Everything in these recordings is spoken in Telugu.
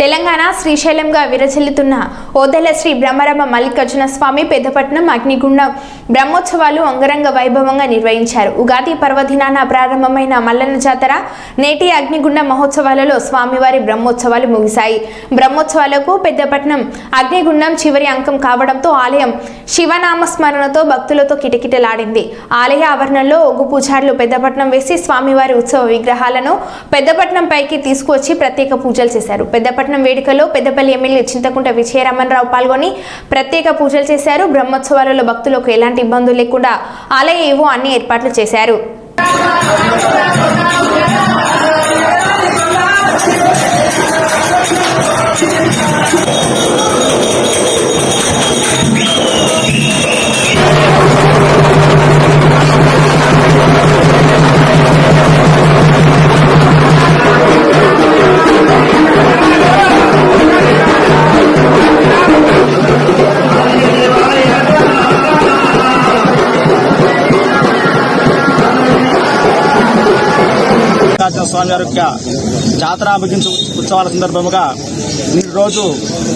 తెలంగాణ శ్రీశైలంగా విరచిల్లుతున్న ఓదెల శ్రీ బ్రహ్మరమ మల్లికార్జున స్వామి పెద్దపట్నం అగ్నిగుండం. బ్రహ్మోత్సవాలు అంగరంగ వైభవంగా నిర్వహించారు. ఉగాది పర్వదినాన ప్రారంభమైన మల్లన్న జాతర నేటి అగ్నిగుండ మహోత్సవాలలో స్వామివారి బ్రహ్మోత్సవాలు ముగిశాయి. బ్రహ్మోత్సవాలకు పెద్దపట్నం అగ్నిగుండం చివరి అంకం కావడంతో ఆలయం శివనామస్మరణతో భక్తులతో కిటకిటలాడింది. ఆలయ ఆవరణలో ఒగ్గు పూజారులు పెద్దపట్నం వేసి స్వామివారి ఉత్సవ విగ్రహాలను పెద్దపట్నం పైకి తీసుకువచ్చి ప్రత్యేక పూజలు చేశారు. పెద్దపట్నం వేడుకలో పెద్దపల్లి ఎమ్మెల్యే చింతకుంట విజయరామన్రావు పాల్గొని ప్రత్యేక పూజలు చేశారు. బ్రహ్మోత్సవాలలో భక్తులకు ఎలాంటి ఇబ్బందులు లేకుండా ఆలయ ఏవో అన్ని ఏర్పాట్లు చేశారు. వెంకటాచల స్వామి వారి యొక్క జాతర ముగించు ఉత్సవాల సందర్భముగా నేటి రోజు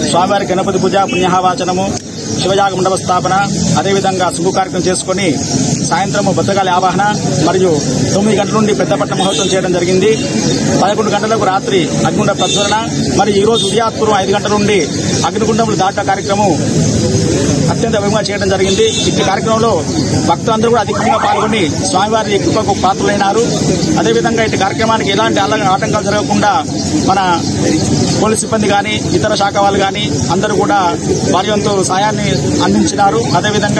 స్వామివారి గణపతి పూజ పుణ్యహావాచనము శివయాగ మండప స్థాపన అదేవిధంగా శుభ కార్యక్రమం చేసుకుని సాయంత్రము బద్దగాలి ఆవాహన మరియు తొమ్మిది గంటల నుండి పెద్దపట్ల మహోత్సవం చేయడం జరిగింది. పదకొండు గంటలకు రాత్రి అగ్నిగుండ ప్రజ్వలన మరియు ఈరోజు రోజు ఉదయాత్పూర్వం ఐదు గంటల నుండి అగ్నిగుండములు దాట కార్యక్రమం అత్యంత వైభవంగా చేయడం జరిగింది. ఇట్టి కార్యక్రమంలో భక్తులందరూ కూడా అధికంగా పాల్గొని స్వామివారి కృపకు పాత్రలైనారు. అదేవిధంగా ఇటు కార్యక్రమానికి ఎలాంటి ఆటంకాలు జరగకుండా మన పోలీస్ సిబ్బంది కానీ ఇతర శాఖ వాళ్ళు కానీ అందరూ కూడా వారి వంతు సాయాన్ని అందించినారు. అదేవిధంగా